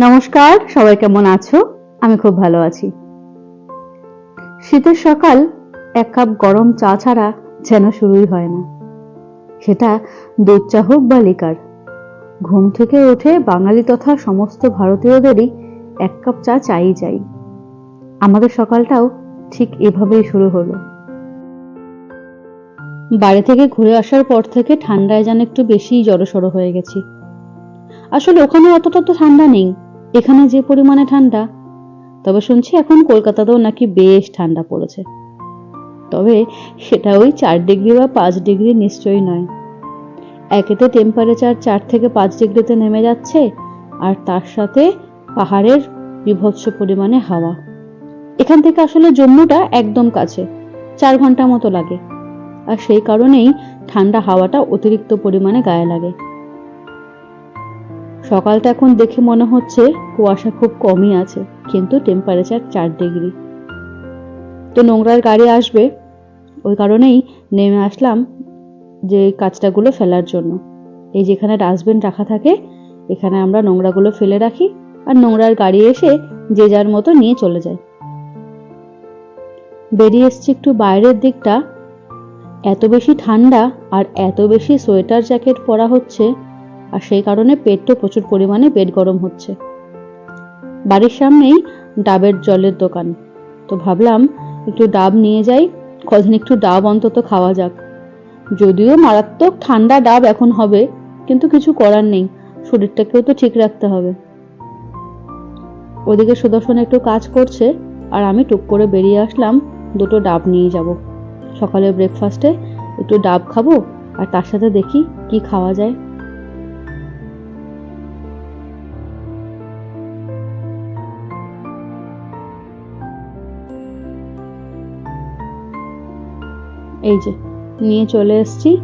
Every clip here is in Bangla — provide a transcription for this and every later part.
নমস্কার, সবাই কেমন আছো? আমি খুব ভালো আছি। শীতের সকাল, এক কাপ গরম চা ছাড়া যেন শুরুই হয় না। সেটা দুধ চা হোক বা লিকার, ঘুম থেকে উঠে বাঙালি তথা সমস্ত ভারতীয়দেরই এক কাপ চা চাই চাই আমাদের সকালটাও ঠিক এভাবেই শুরু হলো। বাড়ি থেকে ঘুরে আসার পর থেকে ঠান্ডায় যেন একটু বেশিই জড়সড়ো হয়ে গেছি। আসলে ওখানে অতটা তো ঠান্ডা নেই। এখানে যে পরিমাণে ঠান্ডা, তবে শুনছি এখন কলকাতাতেও নাকি বেশ ঠান্ডা পড়েছে। তবে সেটা ওই চার ডিগ্রি বা পাঁচ ডিগ্রি নিশ্চয়ই নয়। একেতে টেম্পারেচার চার থেকে পাঁচ ডিগ্রিতে নেমে যাচ্ছে, আর তার সাথে পাহাড়ের বিভৎস পরিমাণে হাওয়া। এখান থেকে আসলে জম্মুটা একদম কাছে, চার ঘণ্টা মতো লাগে। আর সেই কারণেই ঠান্ডা হাওয়াটা অতিরিক্ত পরিমাণে গায়ে লাগে। সকালটা এখন দেখে মনে হচ্ছে কুয়াশা খুব কমই আছে, কিন্তু টেম্পারেচার চার ডিগ্রি তো নোংরার গাড়ি আসবে, ওই কারণেই নেমে আসলাম যে কাজটাগুলো ফেলার জন্য। এই যেখানে ডাস্টবিন রাখা থাকে, এখানে আমরা নোংরাগুলো ফেলে রাখি আর নোংরার গাড়ি এসে যে যার মতো নিয়ে চলে যায়। বেরিয়ে এসছি একটু বাইরের দিকটা। এত বেশি ঠান্ডা আর এত বেশি সোয়েটার জ্যাকেট পরা হচ্ছে আর সেই কারণে পেটও প্রচুর পরিমাণে পেট গরম হচ্ছে। বাড়ির সামনেই ডাবের জলের দোকান। তো ভাবলাম একটু ডাব নিয়ে যাই, কদিন একটু ডাব অন্তত খাওয়া যাক। যদিও মারাত্মক ঠান্ডা ডাব এখন হবে, কিন্তু কিছু করার নেই, শরীরটাকেও তো ঠিক রাখতে হবে। ওদিকে সুদর্শন একটু কাজ করছে, আর আমি টুক করে বেরিয়ে আসলাম, দুটো ডাব নিয়ে যাব। সকালে ব্রেকফাস্টে একটু ডাব খাব, আর তার সাথে দেখি কি খাওয়া যায়। এই যে, নিয়ে চলে এসেছি।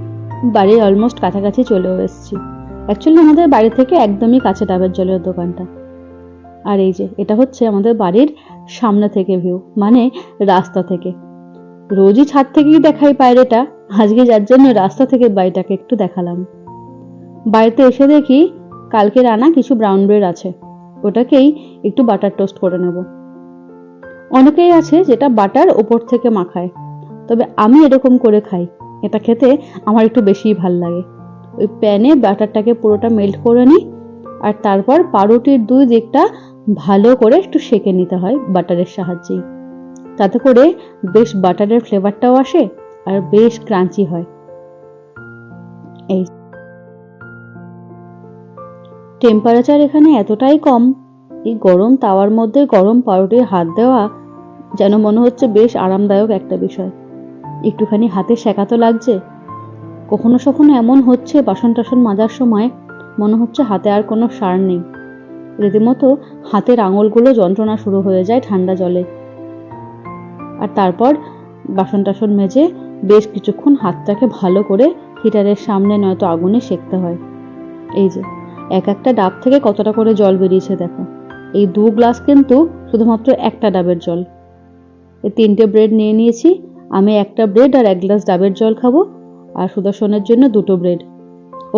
বাড়ির অলমোস্ট কাছাকাছি চলেও এসেছি। অ্যাকচুয়ালি আমাদের বাড়ি থেকে একদমই কাছে ডাবের জলের দোকানটা। আর এই যে, এটা হচ্ছে আমাদের বাড়ির সামনে থেকে ভিউ মানে রাস্তা থেকে। রোজই ছাদ থেকেই দেখাই বাইরেটা। আজকে যার জন্য রাস্তা থেকে বাড়িটাকে একটু দেখালাম। বাড়িতে এসে দেখি কালকে রানা কিছু ব্রাউন ব্রেড আছে। ওটাকেই একটু বাটার টোস্ট করে নেব। অনেকেই আছে যেটা বাটার ওপর থেকে মাখায়। তবে আমি এরকম করে খাই। এটা খেতে আমার একটু বেশিই ভালো লাগে। ওই প্যানে বাটারটাকে পুরোটা মেল্ট করে নিই, আর তারপর পাউরুটির দুই দিকটা ভালো করে একটু সেকে নিতে হয় বাটারের সাহায্যেই। তাতে করে বেশ বাটারের ফ্লেভারটাও আসে আর বেশ ক্রাঞ্চি হয়। এই টেম্পারেচার এখানে এতটাই কম, এই গরম তাওয়ার মধ্যে গরম পাউরুটির হাত দেওয়া যেন মনে হচ্ছে বেশ আরামদায়ক একটা বিষয়। একটুখানি হাতে শেখাতো লাগছে। কখনো সখনো এমন হচ্ছে বাসন টাসন মাজার সময় মনে হচ্ছে হাতে আর কোনো সার নেই। রীতিমতো হাতের আঙুলগুলো যন্ত্রণা শুরু হয়ে যায় ঠান্ডা জলে। আর তারপর বাসন টাসন মেজে বেশ কিছুক্ষণ হাতটাকে ভালো করে হিটারের সামনে নয়তো আগুনে সেকতে হয়। এই যে, এক একটা ডাব থেকে কতটা করে জল বেরিয়েছে দেখো। এই দু গ্লাস কিন্তু শুধুমাত্র একটা ডাবের জল। এই তিনটে ব্রেড নিয়ে নিয়েছি আমি একটা ব্রেড আর এক গ্লাস ডাবের জল খাব, আর সুদর্শনের জন্য দুটো ব্রেড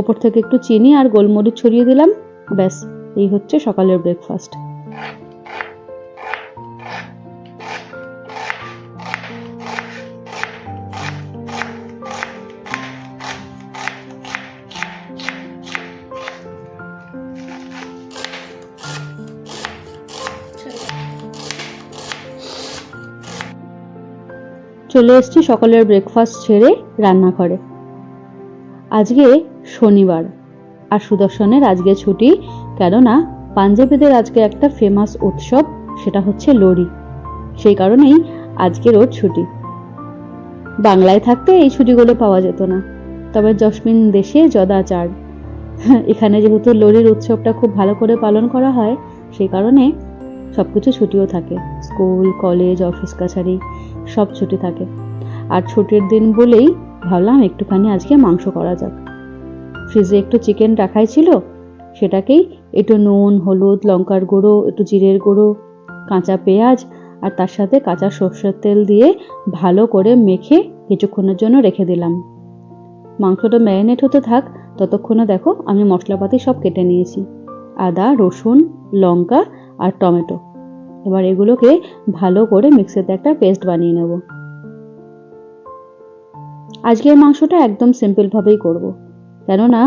ওপর থেকে একটু চিনি আর গোলমরিচ ছড়িয়ে দিলাম। ব্যাস, এই হচ্ছে সকালের ব্রেকফাস্ট চলে এসেছি সকালের ব্রেকফাস্ট ছেড়ে রান্নাঘরে। আজকে শনিবার আর সুদর্শনের আজকে ছুটি, কেননা পাঞ্জাবিদের আজকে একটা ফেমাস উৎসব, সেটা হচ্ছে লোরি। সেই কারণেই আজকের ওর ছুটি। বাংলায় থাকতে এই ছুটিগুলো পাওয়া যেত না। তবে জসমিন দেশে যদাচার। এখানে যেহেতু লোরির উৎসবটা খুব ভালো করে পালন করা হয়, সেই কারণে সবকিছু ছুটিও থাকে। স্কুল, কলেজ, অফিস, কাছারি। সব ছুটি থাকে। আর ছুটির দিন বলেই ভাবলাম একটুখানি আজকে মাংস করা যাক। ফ্রিজে একটু চিকেন রাখাই ছিল, সেটাকেই একটু নুন, হলুদ, লঙ্কার গুঁড়ো, একটু জিরের গুঁড়ো, কাঁচা পেঁয়াজ আর তার সাথে কাঁচা সর্ষের তেল দিয়ে ভালো করে মেখে কিছুক্ষণের জন্য রেখে দিলাম। মাংসটা ম্যারিনেট হতে থাক, ততক্ষণে দেখো আমি মশলাপাতি সব কেটে নিয়েছি। আদা, রসুন, লঙ্কা আর টমেটো। এবার এগুলোকে ভালো করে মিক্সিতে একটা পেস্ট বানিয়ে নেব। আজকের মাংসটা একদম সিম্পলভাবেই করব। কেননা,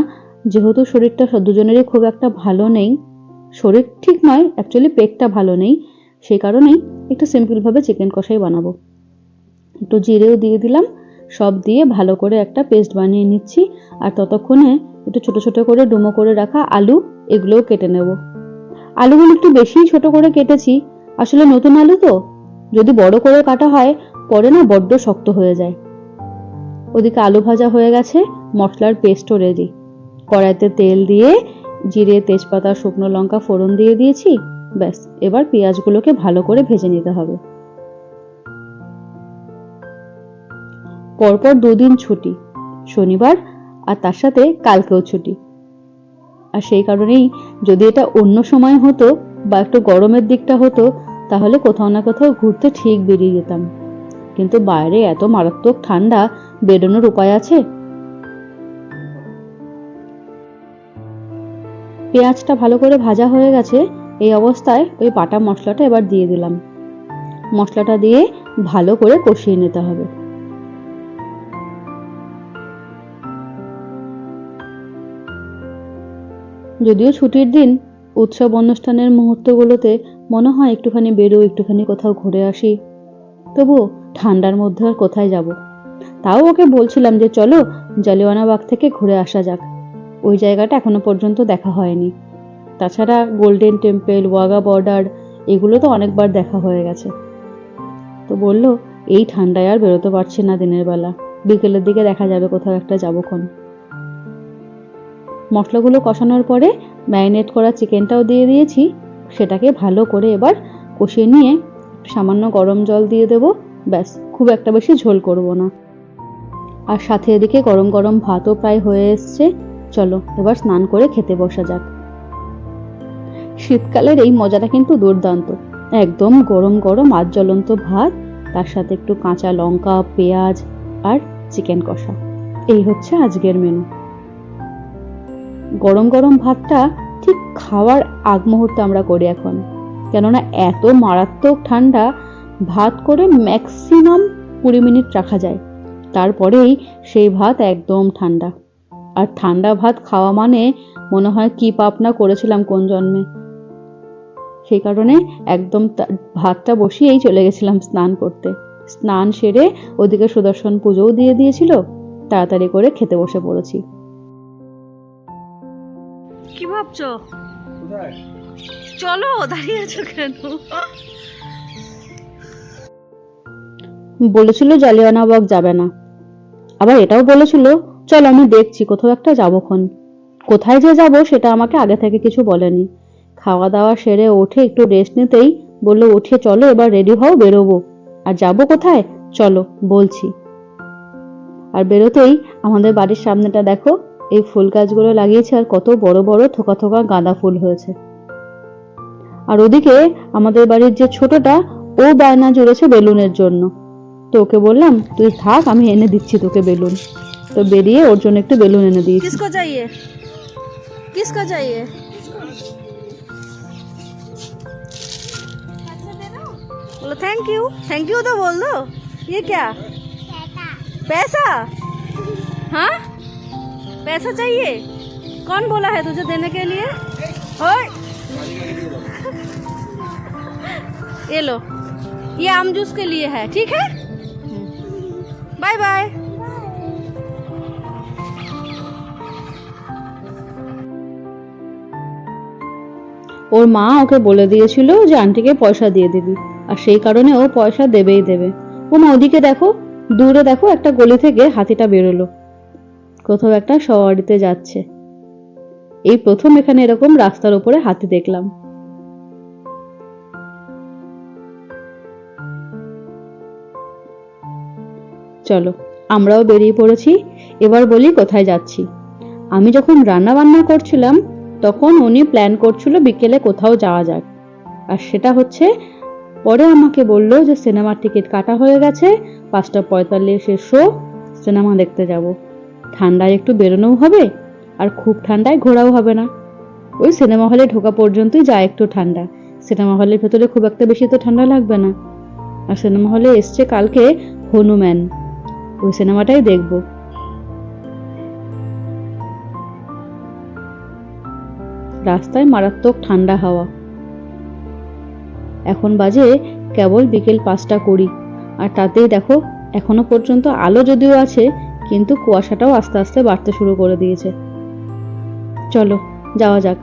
যেহেতু শরীরটা দুজনেরই খুব একটা ভালো নেই, শরীর ঠিক নয় অ্যাকচুয়ালি পেটটা ভালো নেই সেই কারণেই একটু সিম্পলভাবে চিকেন কষাই বানাবো। একটু জিরেও দিয়ে দিলাম, সব দিয়ে ভালো করে একটা পেস্ট বানিয়ে নিচ্ছি, আর ততক্ষণে একটু ছোট ছোট করে ডুমো করে রাখা আলু, এগুলোও কেটে নেব। আলুগুলো একটু বেশিই ছোট করে কেটেছি আসলে নতুন আলু তো। যদি বড় করে কাটা হয়, পরে না বড্ড শক্ত হয়ে যায়। ওদিকে আলু ভাজা হয়ে গেছে, মশলার পেস্টও রেডি কড়াইতে তেল দিয়ে জিরে, তেজপাতা, শুকনো লঙ্কা ফোড়ন দিয়ে দিয়েছি। ব্যাস, এবার পেঁয়াজগুলোকে ভালো করে ভেজে নিতে হবে। পরপর দুদিন ছুটি, শনিবার আর তার সাথে কালকেও ছুটি। আর সেই কারণেই যদি এটা অন্য সময় হতো বা একটু গরমের দিকটা হতো তাহলে কোথাও না কোথাও ঘুরতে ঠিক বেরিয়ে যেতাম। কিন্তু বাইরে এত মারাত্মক ঠান্ডা, বেরোনোর উপায় আছে? পেঁয়াজটা ভালো করে ভাজা হয়ে গেছে, এই অবস্থায় ওই বাটা মশলাটা এবার দিয়ে দিলাম। মশলাটা দিয়ে ভালো করে কষিয়ে নিতে হবে। যদিও ছুটির দিন উৎসব অনুষ্ঠানের মুহূর্তগুলোতে মনে হয় একটুখানি বেরো, একটুখানি কোথাও ঘুরে আসি। তবু ঠান্ডার মধ্যে আর কোথায় যাব? তাও ওকে বলছিলাম যে চলো জালিওয়ানাবাগ থেকে ঘুরে আসা যাক। ওই জায়গাটা এখনও পর্যন্ত দেখা হয়নি। তাছাড়া গোল্ডেন টেম্পল, ওয়াগা বর্ডার, এগুলো তো অনেকবার দেখা হয়ে গেছে। তো বলল, এই ঠান্ডায় আর বেরোতে পারছি না দিনের বেলা। বিকেলের দিকে দেখা যাবে কোথাও একটা যাব যাবোক্ষণ মশলাগুলো কষানোর পরে ম্যারিনেট করা চিকেনটাও দিয়ে দিয়েছি। সেটাকে ভালো করে এবার কষিয়ে নিয়ে সামান্য গরম জল দিয়ে দেব। ব্যাস, খুব একটা বেশি ঝোল করব না। আর সাথে এদিকে গরম গরম ভাতও প্রায় হয়ে এসছে। চলো, এবার স্নান করে খেতে বসা যাক। শীতকালের এই মজাটা কিন্তু দুর্দান্ত। একদম গরম গরম আজ জ্বলন্ত ভাত, তার সাথে একটু কাঁচা লঙ্কা, পেঁয়াজ আর চিকেন কষা। এই হচ্ছে আজকের মেনু গরম গরম ভাতটা ঠিক খাওয়ার আগ মুহূর্তে আমরা করি এখন। কেননা এত মারাত্মক ঠান্ডা, ভাত করে ম্যাক্সিমাম কুড়ি মিনিট রাখা যায়। তারপরেই সেই ভাত একদম ঠান্ডা। আর ঠান্ডা ভাত খাওয়া মানে মনে হয় কি পাপ না করেছিলাম কোন জন্মে। সেই কারণে একদম ভাতটা বসিয়েই চলে গেছিলাম স্নান করতে। স্নান সেরে ওদিকে সুদর্শন পুজোও দিয়ে দিয়েছিল, তাড়াতাড়ি করে খেতে বসে পড়েছি। কি ভাবছ? চলো দাঁড়িয়ে আছো কেন? বলেছিল জালিয়ানাবাগ যাবে না। আবার এটাও বলেছিল চল আমি দেখছি কোথাও একটা যাবোক্ষণ কোথায় যে যাব সেটা আমাকে আগে থেকে কিছু বলেনি। খাওয়া দাওয়া সেরে ওঠে একটু রেস্ট নিতেই বলল উঠে চলো এবার রেডি হও বেরোবো। আর যাব কোথায়? চলো বলছি। আর বেরোতেই আমাদের বাড়ির সামনেটা দেখো এই ফুল গাছগুলো লাগিয়েছে আর কত বড় বড় থোকা থোকা গাঁদা ফুল হয়েছে আর ওদিকে আমাদের বাড়ির যে ছোটটা ও বায়না জুড়েছে বেলুনের জন্য তো ওকে বললাম তুই থাক আমি এনে দিচ্ছি তোকে বেলুন তো বেরিয়ে ওর জন্য একটু বেলুন এনে দিয়েছি किसको चाहिए किसको चाहिए बोलो थैंक यू थैंक यू तो बोल दो ये क्या पैसा हाँ पैसा चाहिए कौन बोला है तुझे देने के लिए ओए ये लो ये आम जूस के लिए है ठीक है बाय बाय ওর মা ওকে বলে দিয়েছিল যে আন্টিকে পয়সা দিয়ে দিবি আর সেই কারণে ও পয়সা দেবেই দেবে ও মা ওদিকে দেখো দূরে দেখো একটা গলি থেকে হাতিটা বেরোলো কোথাও একটা সওয়ারিতে যাচ্ছে। এই প্রথম এখানে এরকম রাস্তার উপরে হাতি দেখলাম। চলো, আমরাও বেরিয়ে পড়েছি। এবার বলি কোথায় যাচ্ছি। আমি যখন রান্না বান্না করছিলাম, তখন উনি প্ল্যান করছিল বিকেলে কোথাও যাওয়া যাক। আর সেটা হচ্ছে, পরে আমাকে বলল যে সিনেমার টিকিট কাটা হয়ে গেছে, পাঁচটা পঁয়তাল্লিশের শো সিনেমা দেখতে যাব। ঠান্ডায় একটু বেরোনোও হবে আর খুব ঠান্ডায় ঘোরাও হবে না। ওই সিনেমা হলে ঢোকা পর্যন্তই যা একটু ঠান্ডা। সিনেমা হলের ভেতরে খুব একটা বেশি তো ঠান্ডা লাগবে না। আর সিনেমা হলে এসছে কালকে হনুম্যান ওই সিনেমাটাই দেখব। রাস্তায় মারাত্মক ঠান্ডা হাওয়া। এখন বাজে কেবল বিকেল পাঁচটা কুড়ি। আর তাতেই দেখো, এখনও পর্যন্ত আলো যদিও আছে কিন্তু কুয়াশাটাও আস্তে আস্তে বাড়তে শুরু করে দিয়েছে। চলো, যাওয়া যাক।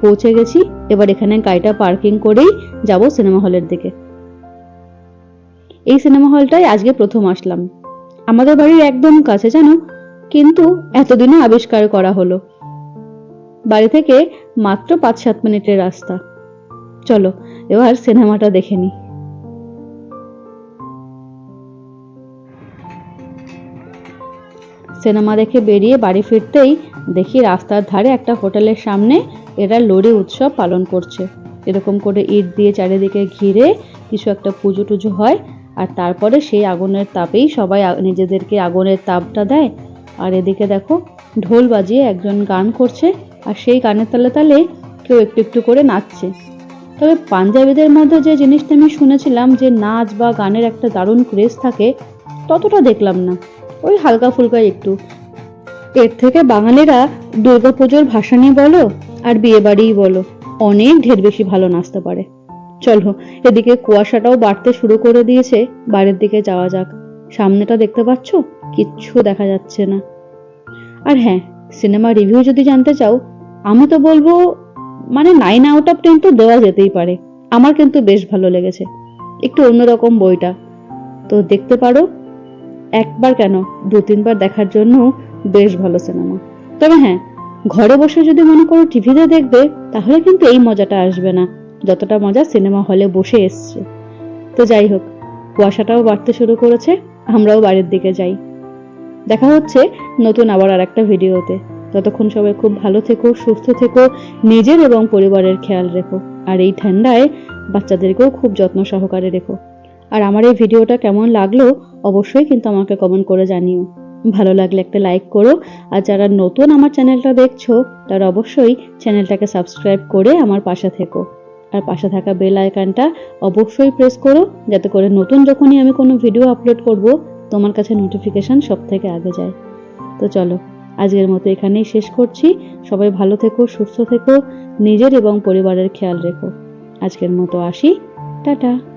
পৌঁছে গেছি, এবার এখানে গাড়িটা পার্কিং করেই যাব সিনেমা হলের দিকে। এই সিনেমা হলটাই আজকে প্রথম আসলাম। আমাদের বাড়ির একদম কাছে, জানো? কিন্তু এতদিনে আবিষ্কার করা হলো। বাড়ি থেকে মাত্র পাঁচ সাত মিনিটের রাস্তা। চলো, এবার সিনেমাটা দেখে নিই। সিনেমা দেখে বেরিয়ে বাড়ি ফিরতেই দেখি রাস্তার ধারে একটা হোটেলের সামনে এরা লোড়ি উৎসব পালন করছে। এরকম করে ইট দিয়ে চারিদিকে ঘিরে কিছু একটা পুজো টুজো হয় আর তারপরে সেই আগুনের তাপেই সবাই নিজেদেরকে আগুনের তাপটা দেয়। আর এদিকে দেখো ঢোল বাজিয়ে একজন গান করছে আর সেই গানের তালে তালে কেউ একটু একটু করে নাচছে। তবে পাঞ্জাবিদের মধ্যে যে জিনিসটা আমি শুনেছিলাম যে নাচ বা গানের একটা দারুণ ক্রেজ থাকে, ততটা দেখলাম না। ওই হালকা ফুলকা একটু। এর থেকে বাঙালিরা দুর্গাপুজোর ভাসানি বলো আর বিয়ে বাড়িই বলো। অনেক ঢের বেশি ভালো নাচতে পারে। চলো, এদিকে কুয়াশাটাও বাড়তে শুরু করে দিয়েছে। বাইরের দিকে যাওয়া যাক। সামনেটা দেখতে পাচ্ছ? কিচ্ছু দেখা যাচ্ছে না। আর হ্যাঁ সিনেমা রিভিউ যদি জানতে চাও, আমি তো বলব মানে নাইন আউট অফ টেন তো দেওয়া যেতেই পারে। আমার কিন্তু বেশ ভালো লেগেছে। একটু অন্যরকম বইটা। তো দেখতে পারো একবার কেন? দু তিনবার দেখার জন্য বেশ ভালো সিনেমা তবে হ্যাঁ ঘরে বসে যদি মনে করো টিভিতে দেখবে, তাহলে কিন্তু এই মজাটা আসবে না। যতটা মজা সিনেমা হলে বসে এসছে। তো যাই হোক, কুয়াশাটাও বাড়তে শুরু করেছে, আমরাও বাড়ির দিকে যাই। দেখা হচ্ছে নতুন আবার আর একটা ভিডিওতে। ততক্ষণ সবাই খুব ভালো থেকো, সুস্থ থেকো, নিজের এবং পরিবারের খেয়াল রেখো। আর এই ঠান্ডায় বাচ্চাদেরকেও খুব যত্ন সহকারে রেখো। আর আমার এই ভিডিওটা কেমন লাগল অবশ্যই কিন্তু আমাকে কমেন্ট করে জানিও। ভালো লাগলে একটা লাইক করো, আর যারা নতুন আমার চ্যানেলটা দেখছ, তারা অবশ্যই চ্যানেলটাকে সাবস্ক্রাইব করে আমার পাশে থেকো। আর পাশে থাকা বেল আইকনটা অবশ্যই প্রেস করো, যাতে করে নতুন যখনই আমি কোনো ভিডিও আপলোড করব, তোমার কাছে নোটিফিকেশন সব থেকে আগে যায়। তো চলো, আজকের মতো এখানেই শেষ করছি। সবাই ভালো থেকো, সুস্থ থেকো, নিজের এবং পরিবারের খেয়াল রেখো। আজকের মতো আসি, টাটা।